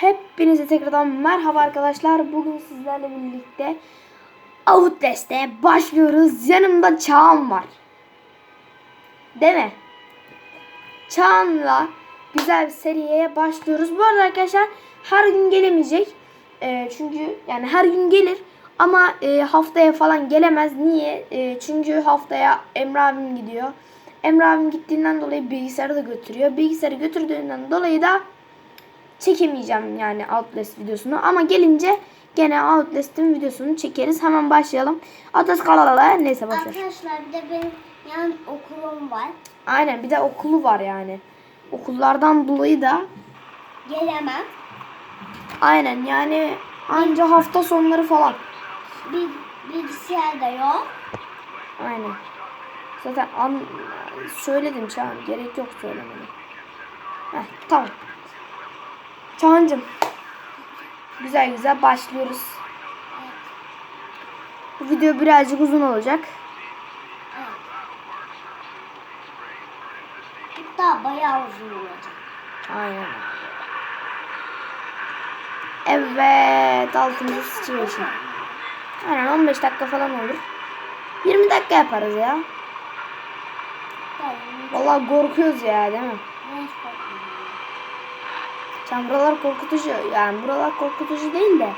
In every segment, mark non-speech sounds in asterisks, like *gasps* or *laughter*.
Hepinize tekrardan merhaba arkadaşlar. Bugün sizlerle birlikte Outlast'e başlıyoruz. Yanımda Çağan var. Değil mi? Çağan'la güzel bir seriye başlıyoruz. Bu arada arkadaşlar her gün gelemeyecek. Ee, çünkü yani her gün gelir ama e, haftaya falan gelemez. Niye? E, çünkü haftaya Emre abim gidiyor. Emre abim gittiğinden dolayı bilgisayarı da götürüyor. Bilgisayarı götürdüğünden dolayı da çekemeyeceğim yani Outlast videosunu. Ama gelince gene Outlast'ın videosunu çekeriz. Hemen başlayalım. Outlast kalalala neyse boşver. Arkadaşlar bir de benim yan okulum var. Aynen bir de okulu var yani. Okullardan dolayı da Gelemem. aynen yani anca hafta sonları falan. Bir bilgisayar da yok. Aynen. Zaten an söyledim Çağan. Gerek yok söylemene. Heh, tamam. Çağancım. Güzel güzel başlıyoruz. Bu video birazcık uzun olacak. Hatta bayağı uzun olacak. Aynen. Evet. Altıncı situation. Aynen 15 dakika falan olur. 20 dakika yaparız ya. Vallahi korkuyoruz ya değil mi? Sen buralar korkutucu. Yani buralar korkutucu değil de.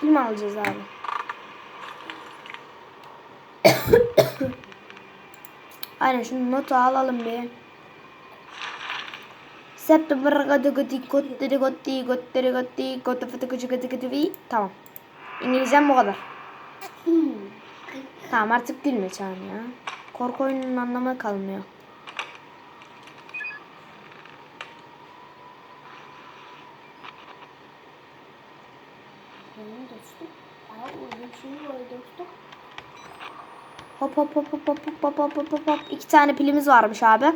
Pil mi alacağız abi? Aynen şunu notu alalım bir. September gadi gadi gotteri gotti gotteri gotti gotti fıtı gıcı gıdı vi. Tamam. İngilizcem bu kadar. Tamam artık gülme Çağan ya. Korku oyununun anlamı kalmıyor. Hop hop hop hop hop hop hop hop hop hop. İki tane pilimiz varmış abi.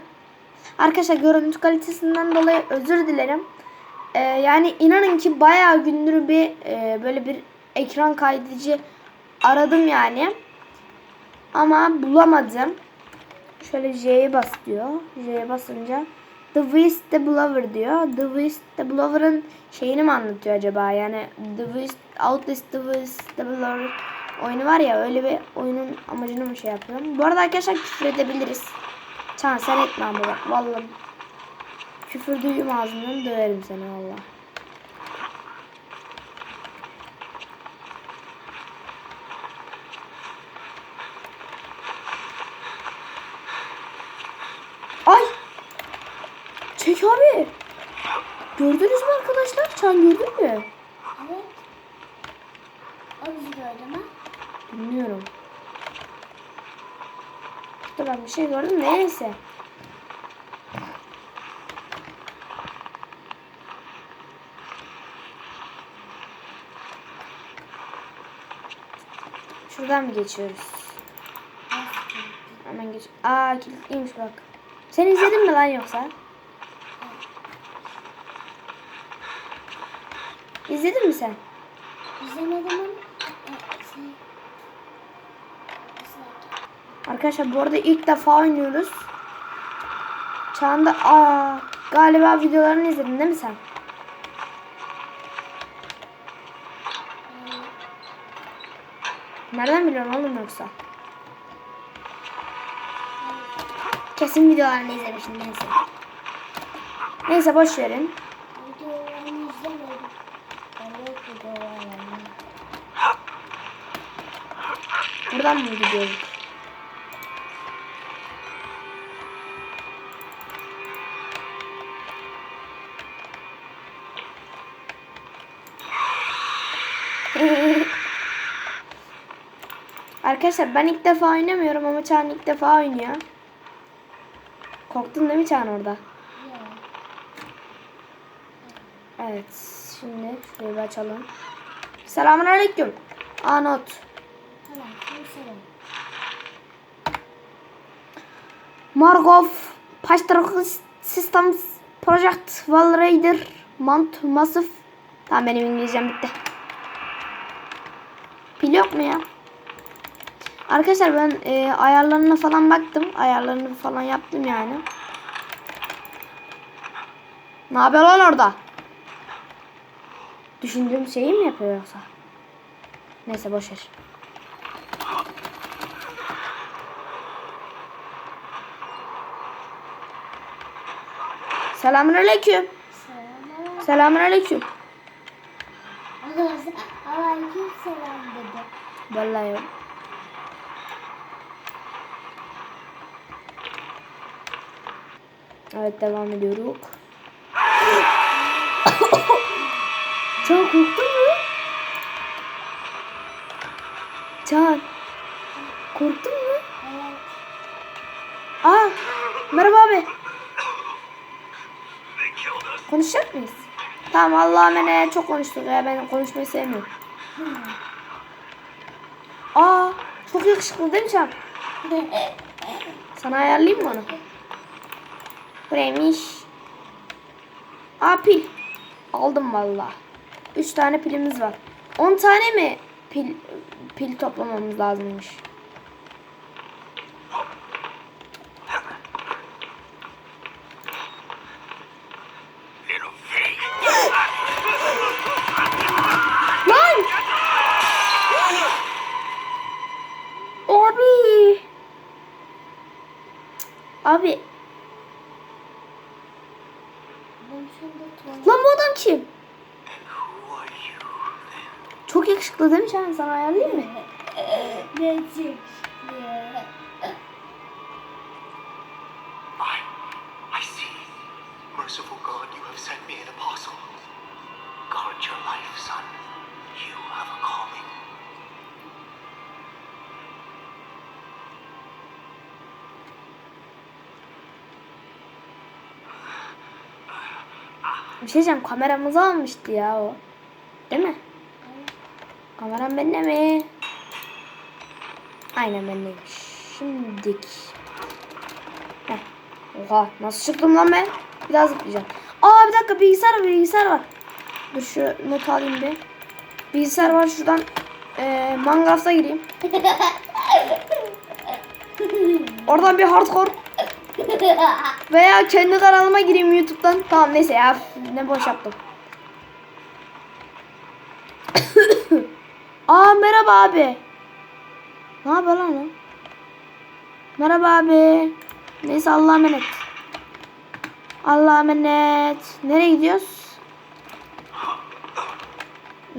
Arkadaşlar görüntü kalitesinden dolayı özür dilerim. Ee, yani inanın ki bayağı gündür bir e, böyle bir ekran kaydedici aradım yani. Ama bulamadım. Şöyle J'ye bas diyor. J'ye basınca The Wiz the Blower diyor. The Wiz the Blower'ın şeyini mi anlatıyor acaba? Yani The Wiz Outlast The Wiz the Blower oyunu var ya öyle bir oyunun amacını mı şey yapıyorum. Bu arada arkadaşlar küfür edebiliriz. Çan sen etme ama bak vallahi. Küfür duyayım ağzından döverim seni valla. Ay! Çek abi. Gördünüz mü arkadaşlar? Çan gördün mü? Evet. O bizi gördü mü? Bilmiyorum. Dur ben bir şey gördüm neyse. Şuradan mı geçiyoruz? Hemen geç. Aa kilitliymiş bak. Sen izledin mi lan yoksa? İzledin mi sen? İzlemedim ama. Arkadaşlar bu arada ilk defa oynuyoruz. Çağında aa, galiba videolarını izledin değil mi sen? Nereden biliyorsun oğlum yoksa? Kesin videolarını izlemişim neyse. Neyse boş verin. Videolarını izlemedim. Ben yok videolarını. Buradan mı gidiyoruz? *laughs* Arkadaşlar ben ilk defa oynamıyorum ama Çağan ilk defa oynuyor. Korktun değil mi Çağan orada? Evet. Şimdi şurayı açalım. Selamun aleyküm. Aa not. Tamam. Kimse Markov Pastoral Systems Project Valraider Mount Massive Tamam benim İngilizcem bitti. Pil yok mu ya? Arkadaşlar ben e, ayarlarına falan baktım. Ayarlarını falan yaptım yani. Ne haber lan orada? Düşündüğüm şeyi mi yapıyor yoksa? Neyse boşver. Selamünaleyküm. Selam. Selamünaleyküm. Aleyküm selam dedi. Vallahi yok. Evet devam ediyoruz. Can korktun mu? Can. Korktun mu? Evet. Aa, merhaba abi. Konuşacak mıyız? Tamam Allah'a emanet çok konuştuk ya ben konuşmayı sevmiyorum. Aa, çok yakışıklı değil mi Can? *laughs* Sana ayarlayayım mı onu? Bu neymiş? Aa pil. Aldım valla. 3 tane pilimiz var. 10 tane mi pil pil toplamamız lazımmış? Lan! Abi! Abi, Ben şurada tuvalet. Lan bu adam kim? Çok yakışıklı değil mi Şahin? Sana ayarlayayım mı? Ne. Merciful God, you have sent me an apostle. Guard your life, son. You have a calling. Bir şey diyeceğim. Kameramızı almıştı ya o. Değil mi? Kameram bende mi? Aynen bendeymiş. Şimdik. Heh. Oha nasıl çıktım lan ben? Bir daha zıplayacağım. Aa bir dakika bilgisayar var bilgisayar var. Dur şu not alayım bir. Bilgisayar var şuradan. Ee, Minecraft'a gireyim. *laughs* Oradan bir hardcore. Veya kendi kanalıma gireyim YouTube'dan. Tamam neyse ya ne boş yaptım. *coughs* Aa merhaba abi. Ne haber lan o? Merhaba abi. Neyse Allah'a emanet. Allah'a emanet. Nereye gidiyoruz?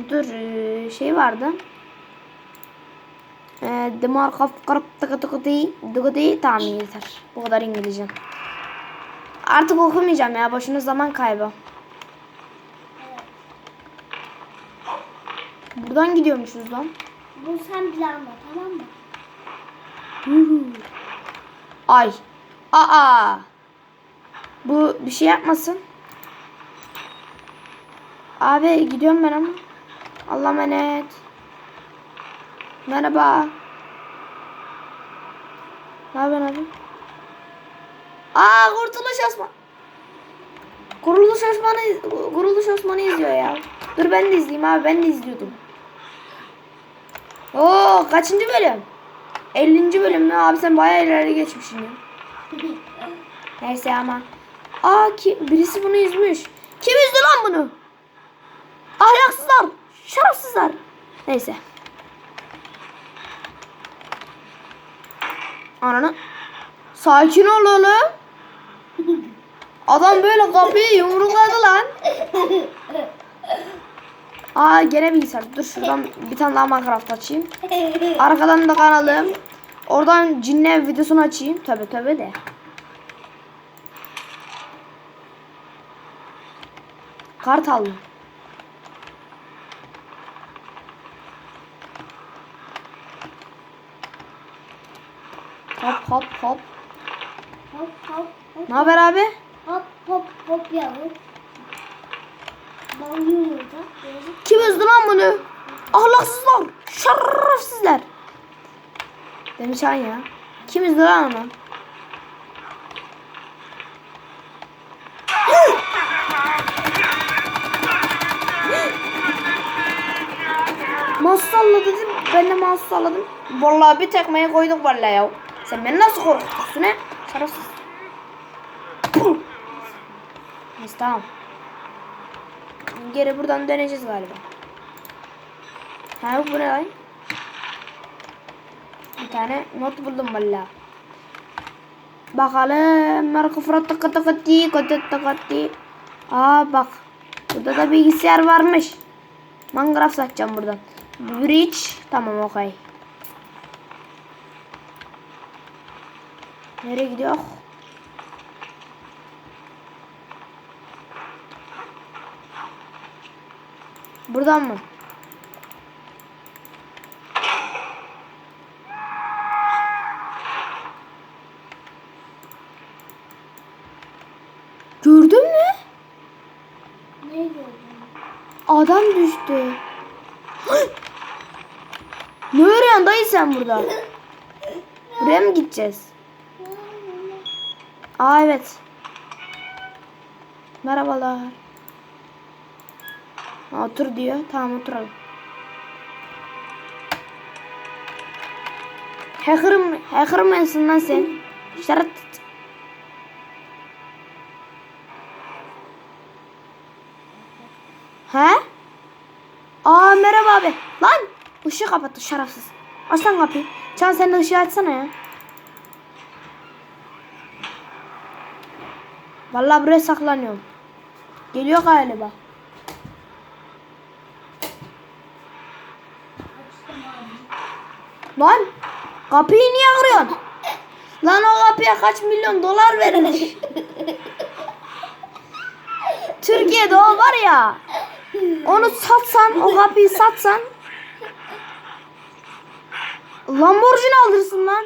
Dur ee, şey vardı. Ee, The Mark of Corrupt Tıkı Tıkı Tıkı Tıkı Tamam yeter. Bu kadar İngilizce. Artık okumayacağım ya. Boşuna zaman kaybı. Buradan gidiyormuşuz lan. Bu sen planla tamam mı? Ay. Aa. Bu bir şey yapmasın. Abi gidiyorum ben ama. Allah'a emanet. Merhaba. Ne yapıyorsun abi? Aa Kurtuluş Osman. Kuruluş Osman'ı Kuruluş Osman'ı izliyor ya. Dur ben de izleyeyim abi ben de izliyordum. Oo kaçıncı bölüm? 50. bölüm mü? Abi sen bayağı ileri geçmişsin ya. *laughs* Neyse ama. Aa ki birisi bunu izmiş. Kim izdi lan bunu? Ahlaksızlar. Şerefsizler. Neyse. Ananı. Sakin ol oğlum. Adam böyle kapıyı yumrukladı lan. *laughs* Aa gene bilgisayar. Dur şuradan bir tane daha Minecraft açayım. Arkadan da kanalım. Oradan cinle videosunu açayım. Tabi tabi de. Kartal mı? Hop hop hop. Hop hop hop. Ne haber abi? Hop hop hop yavrum. Kim üzdü lan bunu? Ahlaksızlar. Şerefsizler. Demiş han ya. Kim üzdü lan onu? *gasps* Masallı dedim. Ben de mouse salladım. Vallahi bir tekmeyi koyduk vallahi ya. Sen beni nasıl korkutursun he? Şerefsiz. Neyse tamam. Geri buradan döneceğiz galiba. Ha bu ne lan? Bir tane not buldum valla. Bakalım. Merkufra tıkı tıkı ti kötü tıkı ti. Aa bak. Burada da bilgisayar varmış. Minecraft satacağım buradan. Bridge. Tamam okey. Nereye gidiyor? Buradan mı? Gördün mü? Ne gördün? Adam düştü. ne örüyorsun dayı sen burada? Buraya mı gideceğiz? Aa evet. Merhabalar. Ha, Otur diyor. Tamam oturalım. Hacker mı? Hacker mısın lan sen? Şarat. He? Aa merhaba abi. Lan ışığı kapattı şerefsiz. Aç lan kapıyı. Can sen de ışığı açsana ya. Vallahi buraya saklanıyorum. Geliyor galiba. Lan kapıyı niye kırıyorsun? Lan o kapıya kaç milyon dolar verilmiş. Türkiye'de o var ya. Onu satsan, o kapıyı satsan Lamborghini alırsın lan.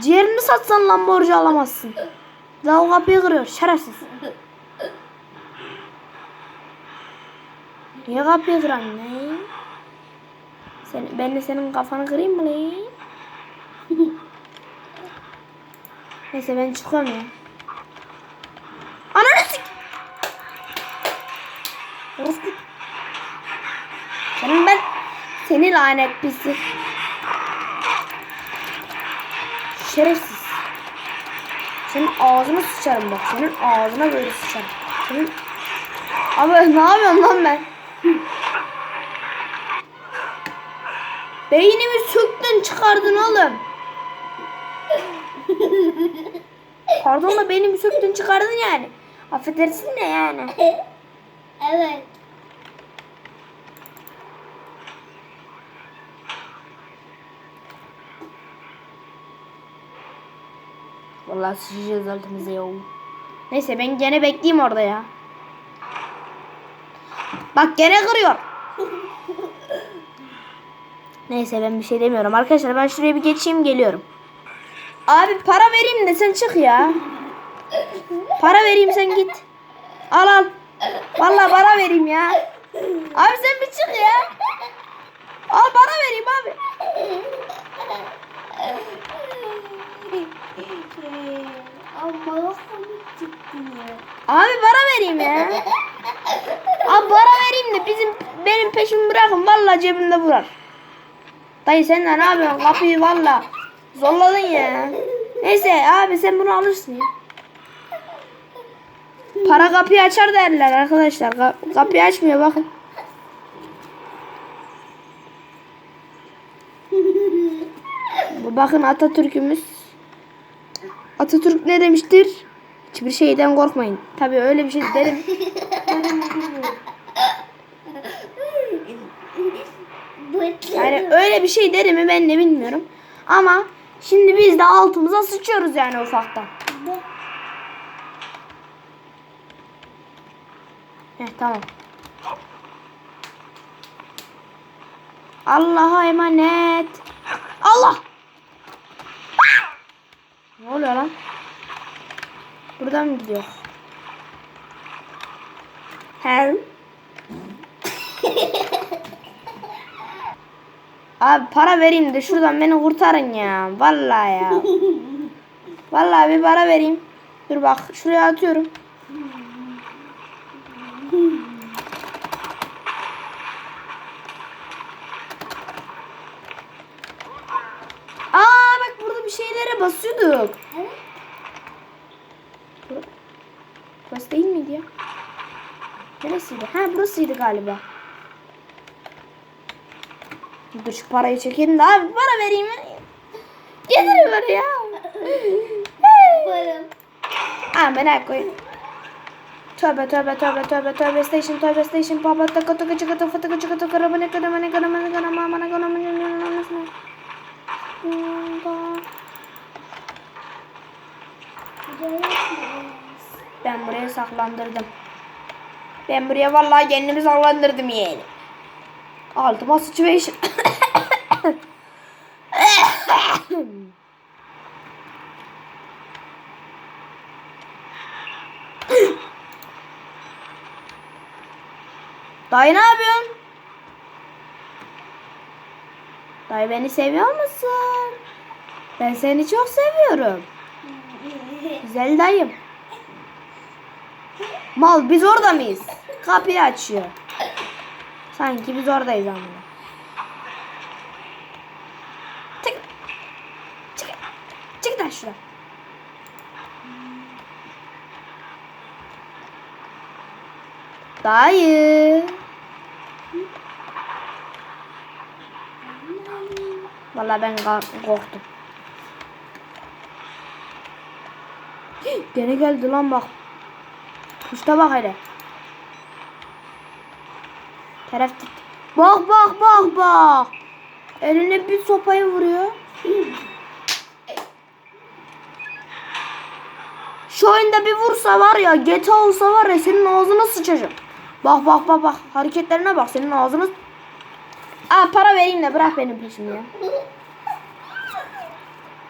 Ciğerini satsan Lamborghini alamazsın. Daha o kapıyı kırıyor. Şerefsiz. Niye kapıyı kıran ne? Sen, ben de senin kafanı kırayım mı lan? *laughs* Neyse ben çıkıyorum ya. Ananı sik. Orospu. Senin ben seni lanet pislik. Şerefsiz. Senin ağzına sıçarım bak. Senin ağzına böyle sıçarım. Senin... Abi ne yapıyorum lan ben? Beynimi söktün çıkardın oğlum. Pardon da beynimi söktün çıkardın yani. Affedersin de yani. Evet. Vallahi sıçacağız altımıza ya. Neyse ben gene bekleyeyim orada ya. Bak gene kırıyor. Neyse ben bir şey demiyorum. Arkadaşlar ben şuraya bir geçeyim geliyorum. Abi para vereyim de sen çık ya. Para vereyim sen git. Al al. Vallahi para vereyim ya. Abi sen bir çık ya. Al para vereyim abi. Abi para vereyim ya. Abi para vereyim de bizim benim peşimi bırakın. Vallahi cebimde vurar. Dayı sen ne yapıyorsun? Kapıyı valla zorladın ya. Neyse abi sen bunu alırsın. Para kapıyı açar derler arkadaşlar. Ka- kapıyı açmıyor bakın. Bakın Atatürk'ümüz. Atatürk ne demiştir? Hiçbir şeyden korkmayın. Tabii öyle bir şey derim. *laughs* Yani öyle bir şey derim mi ben de bilmiyorum. Ama şimdi biz de altımıza sıçıyoruz yani ufaktan. Heh tamam. Allah'a emanet. Allah. Ne oluyor lan? Buradan mı gidiyor? Her. Abi para vereyim de şuradan beni kurtarın ya. Vallahi ya. Vallahi bir para vereyim. Dur bak şuraya atıyorum. Aa bak burada bir şeylere basıyorduk. Evet. Burası değil miydi ya? Neresiydi? Ha burasıydı galiba. Dur şu parayı çekelim de abi para vereyim. Getirin bana ya. Varım. Amına koyayım. Tövbe tövbe tövbe tövbe tövbe station tövbe station papa taka taka çıka taka taka çıka taka rabane kana mane kana mane kana mane kana kana mane kana mane Ben buraya saklandırdım. Ben buraya vallahi kendimi saklandırdım yani. Altıma situation. Dayı ne yapıyorsun? Dayı beni seviyor musun? Ben seni çok seviyorum. Güzel dayım. Mal biz orada mıyız? Kapıyı açıyor. Sanki biz oradayız ama. Çık. Çık. Çık lan şuradan. Dayı. Vallahi ben korktum. *gasps* Gene geldi lan bak. Kuşta bak hele. Taraf tut. Bak bak bak bak. Eline bir sopayı vuruyor. Şu oyunda bir vursa var ya GTA olsa var ya senin ağzına sıçacak. Bak bak bak bak hareketlerine bak senin ağzını. Aa para vereyim de bırak benim peşimi ya.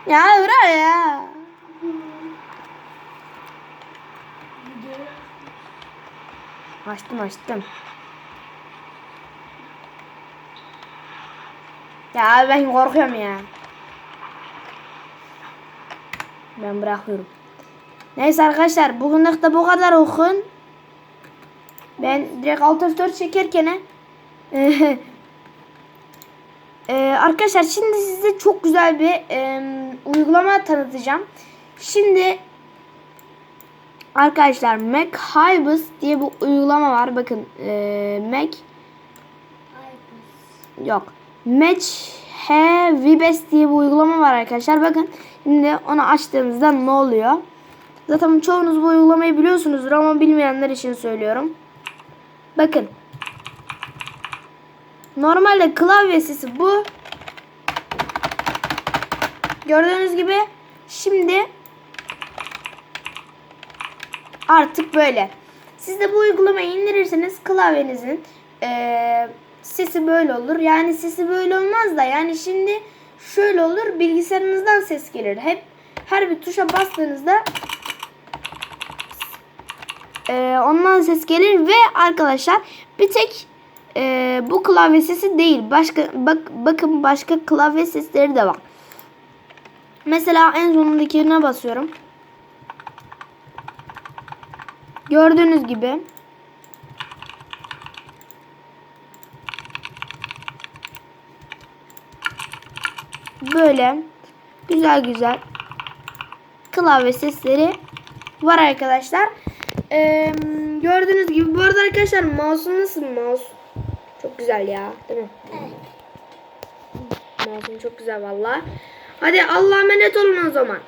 Ya bırak ya. Açtım açtım. Ya ben korkuyorum ya. Ben bırakıyorum. Neyse arkadaşlar bugünlük de bu kadar okun. Ben direkt alt F4 çekerken Ee, *laughs* arkadaşlar şimdi size çok güzel bir e, uygulama tanıtacağım. Şimdi arkadaşlar Mac Hibis diye bir uygulama var. Bakın e, Mac yok. Match He Vibes diye bir uygulama var arkadaşlar. Bakın şimdi onu açtığımızda ne oluyor? Zaten çoğunuz bu uygulamayı biliyorsunuzdur ama bilmeyenler için söylüyorum. Bakın. Normalde klavyesi bu. Gördüğünüz gibi şimdi artık böyle. Siz de bu uygulamayı indirirseniz klavyenizin eee, sesi böyle olur. Yani sesi böyle olmaz da yani şimdi şöyle olur. Bilgisayarınızdan ses gelir. Hep her bir tuşa bastığınızda eee, ondan ses gelir ve arkadaşlar bir tek eee, bu klavye sesi değil. Başka bak bakın başka klavye sesleri de var. Mesela en sonundakine basıyorum. Gördüğünüz gibi böyle güzel güzel klavye sesleri var arkadaşlar. Ee, gördüğünüz gibi bu arada arkadaşlar mouse'um nasıl mouse? Çok güzel ya değil mi? Mouse'um çok güzel vallahi. Hadi Allah'a emanet olun o zaman.